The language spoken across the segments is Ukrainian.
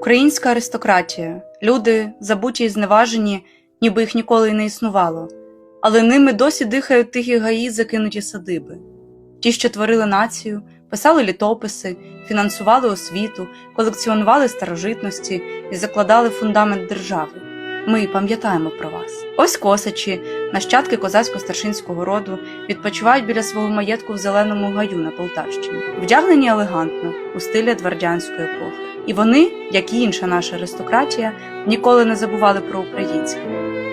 Українська аристократія, люди, забуті і зневажені, ніби їх ніколи й не існувало, але ними досі дихають тихі гаї закинуті садиби. Ті, що творили націю, писали літописи, фінансували освіту, колекціонували старожитності і закладали фундамент держави. Ми пам'ятаємо про вас. Ось косачі, нащадки козацько-старшинського роду, відпочивають біля свого маєтку в зеленому гаю на Полтавщині, вдягнені елегантно у стилі двордянської епохи. І вони, як і інша наша аристократія, ніколи не забували про українське.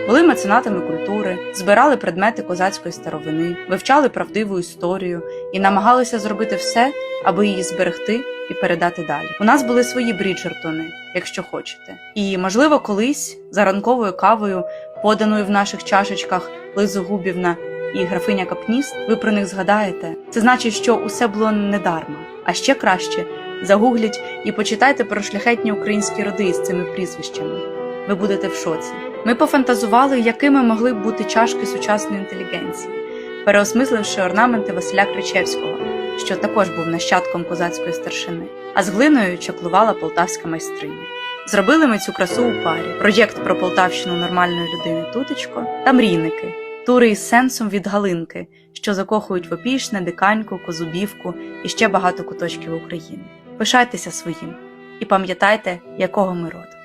Були меценатами культури, збирали предмети козацької старовини, вивчали правдиву історію і намагалися зробити все, аби її зберегти і передати далі. У нас були свої бріджертони, якщо хочете. І, можливо, колись за ранковою кавою, поданою в наших чашечках Лизу Губівна і графиня Капніст, ви про них згадаєте. Це значить, що усе було недарма. А ще краще загугліть і почитайте про шляхетні українські роди із цими прізвищами. Ви будете в шоці. Ми пофантазували, якими могли б бути чашки сучасної інтелігенції, переосмисливши орнаменти Василя Кричевського, що також був нащадком козацької старшини, а з глиною чаклувала полтавська майстриня. Зробили ми цю красу у парі: проєкт про Полтавщину нормальної людини Тутечко та мрійники, тури із сенсом від Галинки, що закохують в Опішне, Диканьку, Козубівку і ще багато куточків України. Пишайтеся своїм і пам'ятайте, якого ми роду.